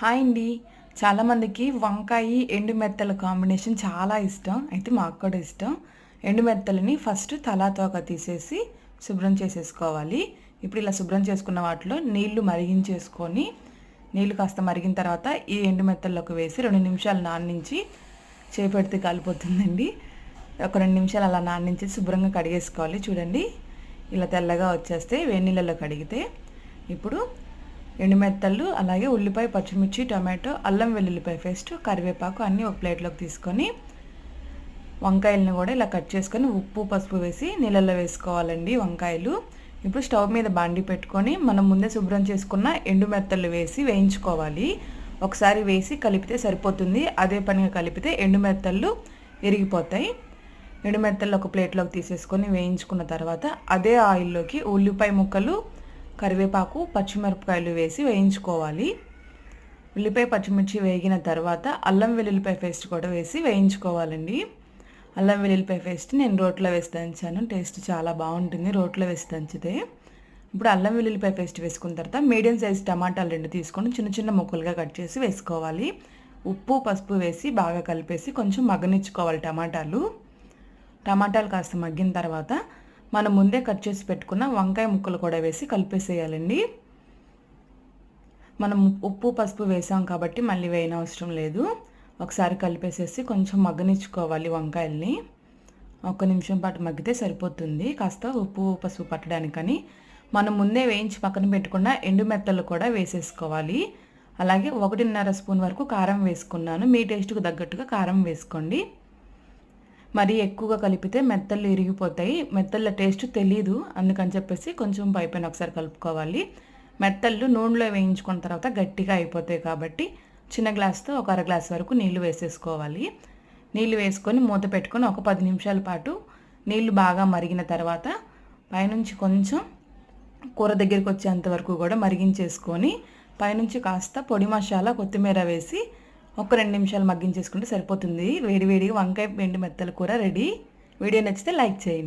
Hi అండి. చాలామందికి వంకాయ ఎండు మెత్తల కాంబినేషన్ చాలా ఇష్టం. అయితే మాకు కూడా ఇష్టం. ఎండు మెత్తలని ఫస్ట్ తలాతోక తీసేసి శుభ్రం చేసేసుకోవాలి. ఇప్పుడు ఇలా శుభ్రం చేసుకున్న వాటిలో నీళ్ళు మరిగించేసుకొని నీళ్ళు కాస్త మరిగిన తర్వాత ఈ ఎండు మెత్తల్లోకి వేసి రెండు నిమిషాలు నాన్నించి చేపెడితే కాలిపోతుందండి. ఒక రెండు నిమిషాలు అలా నాన్నించి శుభ్రంగా కడిగేసుకోవాలి. చూడండి ఇలా తెల్లగా వచ్చేస్తే వేడి నీళ్ళలో కడిగితే. ఇప్పుడు ఎండుమెత్తళ్ళు అలాగే ఉల్లిపాయ పచ్చిమిర్చి టమాటో అల్లం వెల్లుల్లిపాయ పేస్ట్ కరివేపాకు అన్నీ ఒక ప్లేట్లోకి తీసుకొని వంకాయలను కూడా ఇలా కట్ చేసుకొని ఉప్పు పసుపు వేసి నీళ్ళల్లో వేసుకోవాలండి వంకాయలు. ఇప్పుడు స్టవ్ మీద బాండి పెట్టుకొని మనం ముందే శుభ్రం చేసుకున్న ఎండు మెత్తలు వేసి వేయించుకోవాలి. ఒకసారి వేసి కలిపితే సరిపోతుంది. అదే పనిగా కలిపితే ఎండు మెత్తళ్ళు విరిగిపోతాయి. ఎండు మెత్తలు ఒక ప్లేట్లోకి తీసేసుకొని వేయించుకున్న తర్వాత అదే ఆయిల్లోకి ఉల్లిపాయ ముక్కలు కరివేపాకు పచ్చిమిరపకాయలు వేసి వేయించుకోవాలి. ఉల్లిపాయ పచ్చిమిర్చి వేగిన తర్వాత అల్లం వెల్లుల్లిపాయ పేస్ట్ కూడా వేసి వేయించుకోవాలండి. అల్లం వెల్లుల్లిపాయ పేస్ట్ నేను రోట్లో వేసి దంచాను. టేస్ట్ చాలా బాగుంటుంది రోట్లో వేసి దంచితే. ఇప్పుడు అల్లం వెల్లుల్లిపాయ పేస్ట్ వేసుకున్న తర్వాత మీడియం సైజ్ టమాటాలు రెండు తీసుకొని చిన్న చిన్న ముక్కలుగా కట్ చేసి వేసుకోవాలి. ఉప్పు పసుపు వేసి బాగా కలిపేసి కొంచెం మగ్గనిచ్చుకోవాలి టమాటాలు. టమాటాలు కాస్త మగ్గిన తర్వాత మనం ముందే కట్ చేసి పెట్టుకున్న వంకాయ ముక్కలు కూడా వేసి కలిపేసేయాలండి. మనం ఉప్పు పసుపు వేసాం కాబట్టి మళ్ళీ వేయన అవసరం లేదు. ఒకసారి కలిపేసేసి కొంచెం మగ్గనిచ్చుకోవాలి వంకాయల్ని. ఒక నిమిషం పాటు మగ్గితే సరిపోతుంది. కాస్త ఉప్పు పసుపు పట్టడానికని. మనం ముందే వేయించి పక్కన పెట్టుకున్న ఎండు మెత్తలు కూడా వేసేసుకోవాలి. అలాగే ఒకటిన్నర స్పూన్ వరకు కారం వేసుకున్నాను. మీ టేస్ట్కు తగ్గట్టుగా కారం వేసుకోండి. మరీ ఎక్కువగా కలిపితే మెత్తలు ఇరిగిపోతాయి. మెత్తళ్ళ టేస్ట్ తెలీదు. అందుకని చెప్పేసి కొంచెం పైపైన ఒకసారి కలుపుకోవాలి. మెత్తళ్ళు నూనెలో వేయించుకున్న తర్వాత గట్టిగా అయిపోతాయి కాబట్టి చిన్న గ్లాస్తో ఒక అర గ్లాస్ వరకు నీళ్ళు వేసేసుకోవాలి. నీళ్ళు వేసుకొని మూత పెట్టుకొని ఒక పది నిమిషాల పాటు నీళ్ళు బాగా మరిగిన తర్వాత పైనుంచి కొంచెం కూర దగ్గరికి వచ్చేంత వరకు కూడా మరిగించేసుకొని పైనుంచి కాస్త పొడి మసాలా కొత్తిమీర వేసి ఒక రెండు నిమిషాలు మగ్గించేసుకుంటే సరిపోతుంది. వేడి వేడిగా వంకాయ పిండి మెత్తల కూర రెడీ. వీడియో నచ్చితే లైక్ చేయండి.